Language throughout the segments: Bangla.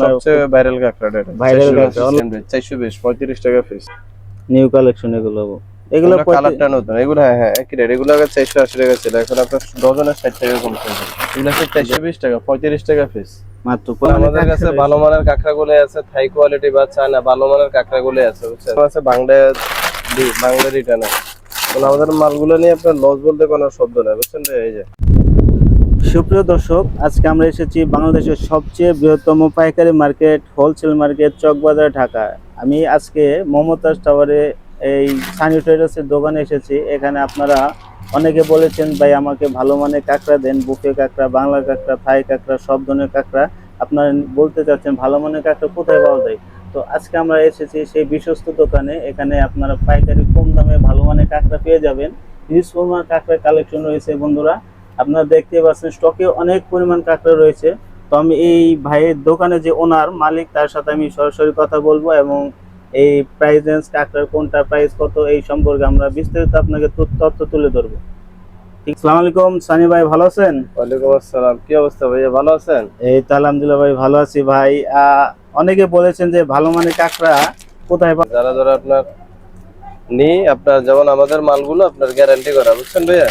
সবচেয়ে ভাইরাল Viral কাঁকড়া। চারশো বিশ পঁয়ত্রিশ টাকা পিস নিউ কালেকশন এগুলো এগুলো কালারটা নতুন। এগুলো হ্যাঁ হ্যাঁ একই রেট এগুলো আগে চারশো আশি টাকা ছিল এখন আপনার ডজনের ষাট টাকা কমছে। এগুলো হচ্ছে চারশো বিশ টাকা পঁয়ত্রিশ টাকা পিস মাত্র আমাদের কাছে ভালো মানের কাঁকড়া গুলো আছে থাই কোয়ালিটি বা চায়না ভালো মানের কাঁকড়া গুলো আছে বুঝছেন? আছে বাংলা বাংলা রিটার্ন আছে আমাদের মালগুলো নিয়ে আপনার লস বলতে কোনো শব্দ নেই বুঝছেন? এই যে। সুপ্রিয় দর্শক, আজকে আমরা এসেছি বাংলাদেশের সবচেয়ে বৃহত্তম পাইকারি market wholesale market, Chawkbazar, Dhaka. আমি আজকে মমতাজ টাওয়ারে এই সানি দোকানে এসেছি। এখানে আপনারা অনেকে বলেছেন, ভাই, আমাকে ভালো মানের কাঁকড়া দেন বুকে কাঁকড়া, বাংলা কাঁকড়া, থাই কাঁকড়া, সব ধরনের কাঁকড়া। আপনারা বলতে চাচ্ছেন, ভালো মানের কাঁকড়া কোথায় পাওয়া যায়? তো আজকে আমরা এসেছি সেই বিশ্বস্ত দোকানে। এখানে আপনারা পাইকারি কম দামে ভালো মানের কাঁকড়া পেয়ে যাবেন। হিউজ পরিমাণ কাঁকড়ার কালেকশন রয়েছে, বন্ধুরা। আপনারা দেখতে পাচ্ছেন স্টকে অনেক পরিমাণ কাঁকড়া রয়েছে। তো আমি এই ভাইয়ের দোকানে যে ওনার মালিক তার সাথে আমি সরাসরি কথা বলব এবং এই প্রাইস রেঞ্জ কাঁকড়ার কোনটা প্রাইস কত এই সম্পর্কে আমরা বিস্তারিত আপনাকে তথ্য তুলে ধরবো। আলাইকুম সানি ভাই ভালো আছেন? ওয়ালাইকুম আসসালাম কি অবস্থা ভাইয়া ভালো আছেন? এই তো আলহামদুলিল্লাহ ভাই ভালো আছি ভাই। অনেকে বলেছেন যে ভালো মানের কাঁকড়া কোথায় যারা ধরো আপনার নি আপনার যেমন আমাদের মালগুলো আপনার গ্যারান্টি করা বুঝছেন ভাইয়া?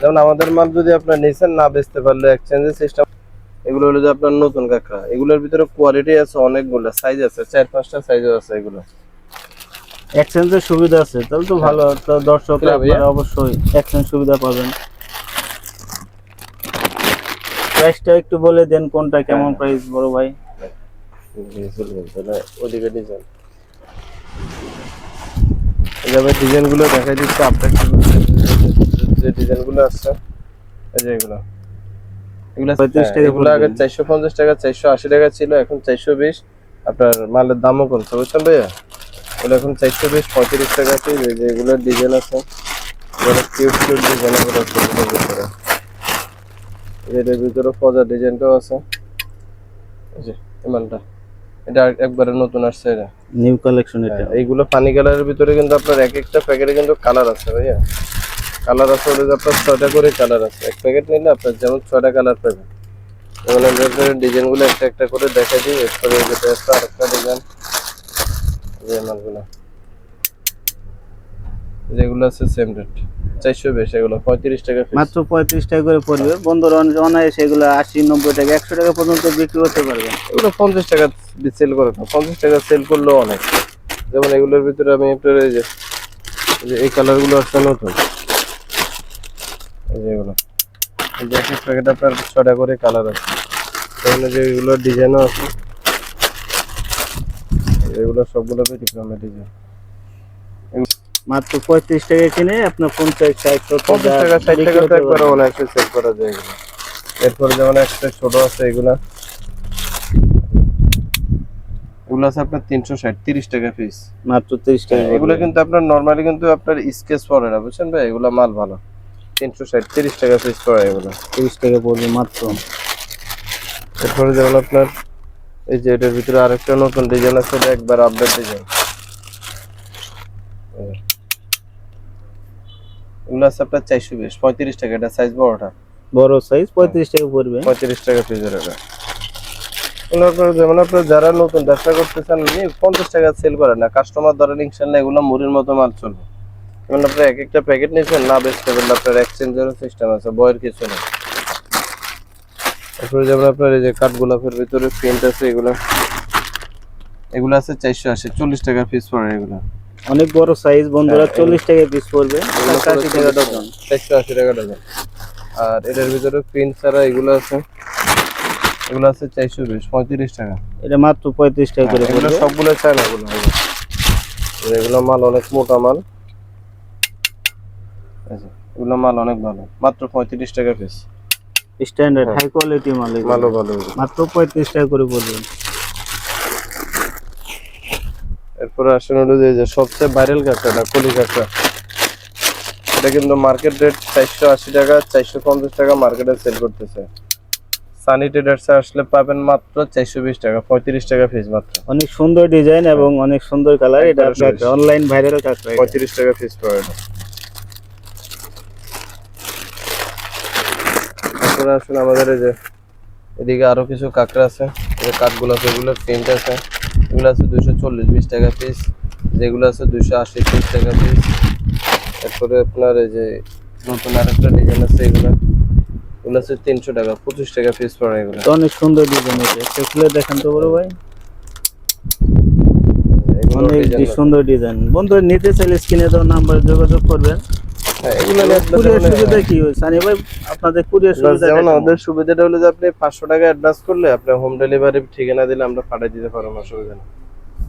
যেমন আমাদের মাল যদি আপনার নিছেন না বেচতে পারলে এক্সচেঞ্জের সিস্টেম এগুলো হলো যে আপনার নতুন কাঁকড়া। এগুলোর ভিতরে কোয়ালিটি আছে অনেকগুলো সাইজ আছে চার পাঁচটা সাইজও আছে এগুলো। এক্সচেঞ্জের সুবিধা আছে তাহলে তো ভালো। তো দর্শক হ্যাঁ অবশ্যই এক্সচেঞ্জ সুবিধা পাবেন। প্রাইসটা একটু বলে দেন কোনটা কেমন হ্যাঁ। প্রাইস বড় ভাই। ওদিকে ডিজাইন এইভাবে ডিজাইনগুলো দেখাই দিচ্ছে আপডেট যে ডিজাইনগুলো আছে এই যে এগুলো। এগুলো 35 টাকা এগুলো আগে। চারশো পঞ্চাশ টাকা চারশো আশি টাকা ছিল এখন চারশো বিশ। আপনার মালের দামও কমছে বুঝছেন ভাইয়া? এগুলো এখন চারশো বিশ পঁয়ত্রিশ টাকা পিস এই যে এগুলোর ডিজাইন আছে। এগুলো কিউট কিউট ডিজাইন আছে ভিতরে। এটার ভিতরে ফজা ডিজাইনটাও আছে। এই যে এই মালটা। এটা একবারে নতুন আসছে এটা। নিউ কালেকশন এটা। হ্যাঁ, এইগুলো পানি কালারের ভিতরে কিন্তু আপনার এক একটা প্যাকেটে কিন্তু কালার আছে ভাইয়া। কালার আছে ওদের আপনার ছয়টা করে কালার আছে। এক প্যাকেট নিলে আপনার যেমন ছয়টা কালার পাবেন। যেমন ডিজাইনগুলো একটা একটা করে দেখা দিই এরপরে যেটা আছে আরেকটা ডিজাইন। যে মালগুলো। যেগুলো আছে সেম রেট চারশো বেশ এগুলো পঁয়ত্রিশ টাকা। মাত্র পঁয়ত্রিশ টাকা করে পড়বে। বন্ধুরা অন- অনায়াসে এগুলো আশি নব্বই টাকা একশো টাকা পর্যন্ত বিক্রি করতে পারবেন। এগুলো পঞ্চাশ টাকা সেল করে না। পঞ্চাশ টাকা সেল করলেও অনেক। যেমন এগুলোর ভিতরে আমি আপনার এই যে এই কালারগুলো আসছে নতুন। যে এগুলো এক এক প্যাকেট আপনার ছটা করে কালার আছে। এখানে যে এগুলোর ডিজাইনও আছে এগুলো সবগুলো ব্যতিক্রমের ডিজাইন মাত্র পঁয়ত্রিশ টাকা কিনে আপনার পঞ্চাশ ষাট সত্তর পঞ্চাশ টাকা ষাট টাকা তো একবারে অনায়াসে সেল করা যায় এগুলো। এরপরে যেমন একটা ছোট আছে এগুলা। এগুলো আছে আপনার তিনশো ষাট তিরিশ টাকা পিস মাত্র তিরিশ টাকা হ্যাঁ, এগুলো কিন্তু আপনার নর্মালি কিন্তু আপনার স্কেচ পড়ে না বুঝছেন ভাই? এগুলো মাল ভালো। তিনশো ষাট তিরিশ টাকা পিস পড়ে এগুলো। তিরিশ টাকা পড়বে মাত্র। এরপরে যেমন আপনার এই যে এটার ভিতরে আরেকটা নতুন ডিজাইন আছে একবার আপডেট ডিজাইন এগুলো আছে আপনার চারশো বিশ পঁয়ত্রিশ টাকা এটা সাইজ বড়টা। বড় সাইজ পঁয়ত্রিশ টাকা পড়বে। পঁয়ত্রিশ টাকা পিসের এটা। যেমন আপনার যারা নতুন ব্যবসা করতে চান পঞ্চাশ টাকা সেল করে না। কাস্টমার ধরেন ইনশাল্লাহ এগুলো মুড়ির মতো মাল চলবে। যেমন আপনার এক একটা প্যাকেট নিয়েছেন না বেচতে পারলে আপনার এক্সচেঞ্জেরও সিস্টেম আছে বয়ের কিছু নেই। তারপরে যেমন আপনার এই যে কাঠ গোলাপের ভিতরে প্রিন্ট আছে এগুলো। এগুলো আছে চারশো আশি চল্লিশ টাকা পিস পড়ে এগুলো। অনেক বড় সাইজ বন্ধুরা হ্যাঁ, চল্লিশ টাকা পিস পড়বে টাকা ডজন চারশো আশি টাকা ডজন আর এটার ভিতরে প্রিন্ট ছাড়া এগুলো আছে এগুলো আছে চারশো বিশ পঁয়ত্রিশ টাকা। এটা মাত্র পঁয়ত্রিশ টাকা করে এগুলো সবগুলো চায়না গুলো। হবে এগুলো মাল অনেক মোটা মাল। এগুলো মাল অনেক ভালো। মাত্র পঁয়ত্রিশ টাকা পিস স্ট্যান্ডার্ড হাই কোয়ালিটি মাল ভালো ভালো মাত্র পঁয়ত্রিশ টাকা করে পড়বে এরপরে আসেন হলো যে সবচেয়ে ভাইরাল কাঁকড়াটা কলি কাঁকড়া এটা কিন্তু মার্কেট রেট চারশো আশি টাকা চারশো পঞ্চাশ টাকা মার্কেটে সেল করতেছে। সানি ট্রেডার্সে আসলে পাবেন মাত্র চারশো বিশ টাকা পঁয়ত্রিশ টাকা পিস মাত্র। অনেক সুন্দর ডিজাইন এবং অনেক সুন্দর কালার এটা অনলাইন ভাইরাল কাঁকড়া পঁয়ত্রিশ টাকা পিস পড়ে এটা তারপরে আসুন আমাদের এই যে এদিকে আরও কিছু কাঁকড়া আছে যে কাঠগুলো আছে এগুলো প্রিন্ট আছে। এগুলো আছে দুইশো চল্লিশ বিশ টাকা পিস যেগুলো আছে দুইশো আশি তিরিশ টাকা পিস তারপরে আপনার এই যে নতুন আরেকটা ডিজাইন আছে এগুলো। এগুলো আছে তিনশো টাকা পঁচিশ টাকা পিস পড়ে এগুলো। তো অনেক সুন্দর ডিজাইন আছে খুলে দেখেন তো বড় ভাই। অনেক সুন্দর ডিজাইন বন্ধু নিতে চাইলে স্ক্রিনে দেওয়া নাম্বার যোগাযোগ করবেন। আপনার কুরিয়ার সুবিধা কি সানি ভাই আপনাদের কুরিয়ার সুবিধা যেমন আমাদের সুবিধাটা হলো যে আপনি পাঁচশো টাকা অ্যাডভান্স করলে আপনি হোম ডেলিভারি ঠিকানা দিলে আমরা পাঠিয়ে দিতে পারব অসুবিধা নেই।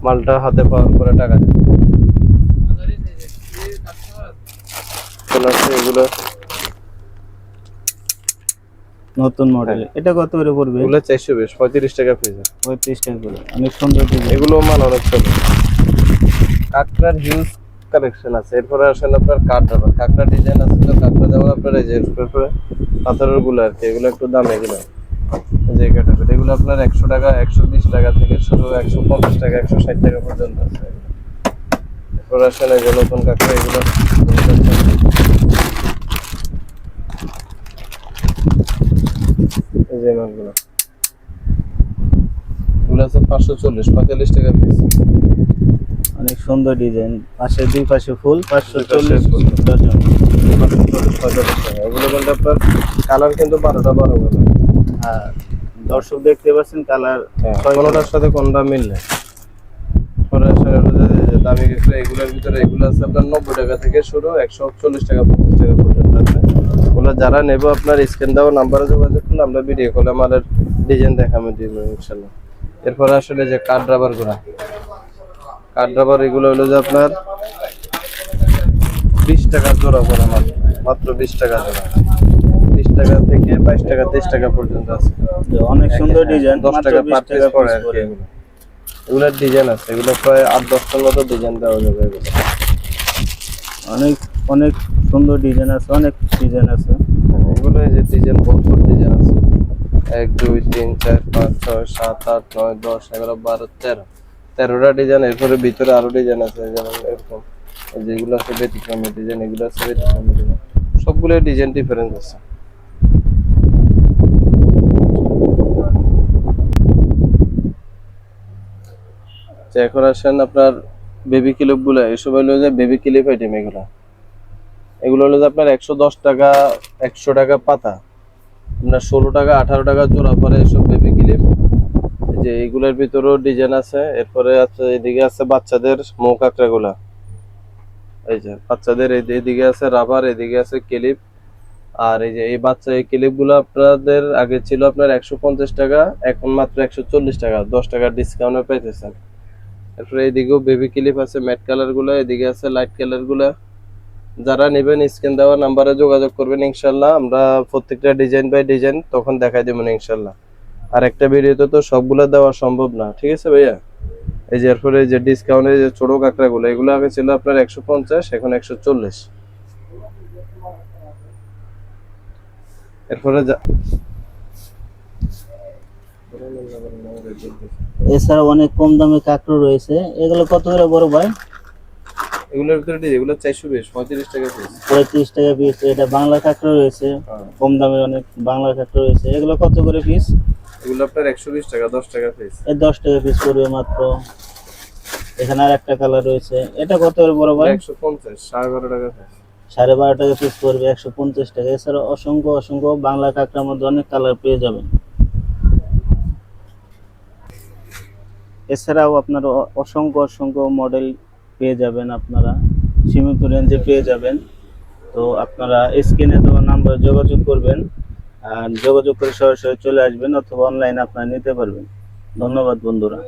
মালটা হাতে পাওয়ার পরে টাকা দিতে এগুলো নতুন মডেল এটা কত করে পড়বে? এগুলো চারশো বিশ পঁয়ত্রিশ টাকা পিস পঁয়ত্রিশ টাকা করে। অনেক সুন্দর এগুলো মান অনেক চলে কাঁকড়ার হিউজ কালেকশন আছে। এরপরে আসেন আপনার রাবার কাঁকড়া ডিজাইন আছে তো কাঁকড়া যেমন আপনার এই যে পাথরেরগুলো আর কি, এগুলো একটু দাম এগুলো। যে ক্যাটাগরি এগুলো আপনার একশো টাকা, একশো বিশ টাকা থেকে শুরু একশো পঞ্চাশ টাকা, একশো ষাট টাকা পর্যন্ত আছে। এরপরে আসেন এই যে নতুন কাঁকড়া এগুলো। এই যে মালগুলো। এগুলো আছে পাঁচশো চল্লিশ, পঁয়তাল্লিশ টাকা পিস সুন্দর ডিজাইন। পাশে দুই পাশে ফুল পাঁচশো চল্লিশ ডজন এগুলো কিন্তু আপনার কালার কিন্তু বারোটা বারো করে আর দর্শক দেখতে পাচ্ছেন কালার কোনোটার সাথে কোনটা মিললে দামি এগুলোর ভিতরে এগুলো আছে আপনার নব্বই টাকা থেকে শুরু একশো চল্লিশ টাকা পঞ্চাশ টাকা পর্যন্ত আছে। ওগুলো যারা নেব আপনার স্ক্যান দেওয়া নাম্বারে যোগাযোগ করলে আমরা ভিডিও কলে আমাদের ডিজাইন দেখাবো ইনশাল্লাহ। এরপরে আসলে যে কাঠ রাবারগুলা কাঠ রাবার এগুলো হলো যে আপনার বিশ টাকা জোড়া করে মাত্র মাত্র বিশ টাকা জোড়া। বিশ টাকা থেকে বাইশ টাকা তেইশ টাকা পর্যন্ত আছে। অনেক সুন্দর ডিজাইন দশ টাকা পার পিস পড়ে আর কি এগুলো। এগুলোর ডিজাইন আছে এগুলো প্রায় আট দশটার মতো ডিজাইন দেওয়া যাবে এগুলো। অনেক অনেক সুন্দর ডিজাইন আছে অনেক ডিজাইন আছে। এগুলো যে ডিজাইন ভরপুর ডিজাইন আছে। এক দুই তিন চার পাঁচ ছয় সাত আট নয় দশ এগারো বারো তেরো। তেরোটা ডিজাইন এরপরে ভিতরে আরও ডিজাইন আছে, যেমন এরকম। যেগুলো আছে ব্যতিক্রমী ডিজাইন এগুলো আছে ব্যতিক্রমী ডিজাইন সবগুলো ডিজাইন ডিফারেন্স আছে। এখন আসেন আপনার বেবি ক্লিপগুলো। এসব হলো যে বেবি ক্লিপ আইটেম এগুলো। এগুলো হলো যে আপনার একশো দশ টাকা, একশো টাকা পাতা। আপনার ষোলো টাকা, আঠারো টাকা জোড়া পরে এসব বেবি যে এইগুলোর ভিতরেও ডিজাইন আছে, এরপরে আছে, এদিকে আছে বাচ্চাদের মৌ কাঁকড়া গুলা এই যে বাচ্চাদের এদিকে আছে রাবার এদিকে আছে ক্লিপ আর এই যে এই বাচ্চা, এই ক্লিপগুলো আপনাদের আগে ছিল আপনার একশো পঞ্চাশ টাকা, এখন মাত্র একশো চল্লিশ টাকা, দশ টাকা ডিসকাউন্টে পাইতেছেন। এরপরে এইদিকেও বেবি ক্লিপ আছে ম্যাট কালারগুলো এদিকে আছে লাইট কালারগুলা যারা নেবেন স্ক্যান দেওয়া নাম্বারে যোগাযোগ করবেন, ইনশাল্লাহ। আমরা প্রত্যেকটা ডিজাইন বাই ডিজাইন তখন দেখাই দেবেন ইনশাল্লাহ। আর একটা ভিডিওতে তো সবগুলো দেওয়া সম্ভব না ঠিক আছে ভাইয়া? এই যে এরপরে যে ডিসকাউন্টে যে ছোট কাঁকড়া গুলো এগুলো আগে ছিল আপনার একশো পঞ্চাশ এখন একশো চল্লিশ। এরপরে এছাড়া অনেক কম দামে কাঁকড়ো রয়েছে। এগুলো কত করে বড় ভাই? এগুলোর ভিতরে এগুলো চারশো বিশ পঁয়ত্রিশ টাকা পিস পঁয়ত্রিশ টাকা পিস এটা বাংলা কাঁকড়ো রয়েছে। কম দামে অনেক বাংলা কাঁকড়ো রয়েছে। এগুলো কত করে পিস এগুলো আপনার একশো বিশ টাকা দশ টাকা পিস এই দশ টাকা পিস পড়বে মাত্র। এখানে আর একটা কালার রয়েছে। এটা কত বড় ভাই? একশো পঞ্চাশ সাড়ে বারো টাকা পিস সাড়ে বারো টাকা পিস পড়বে একশো পঞ্চাশ টাকা। এছাড়া অসংখ্য অসংখ্য বাংলা কাঁকড়ার মধ্যে অনেক কালার পেয়ে যাবেন। এছাড়াও আপনারা অসংখ্য অসংখ্য মডেল পেয়ে যাবেন আপনারা। সীমিত রেঞ্জে পেয়ে যাবেন। তো আপনারা স্ক্রিনে দেওয়া নাম্বারে যোগাযোগ করবেন। আর যোগাযোগ করে সরাসরি চলে আসবেন অথবা অনলাইন আপনারা নিতে পারবেন। ধন্যবাদ বন্ধুরা।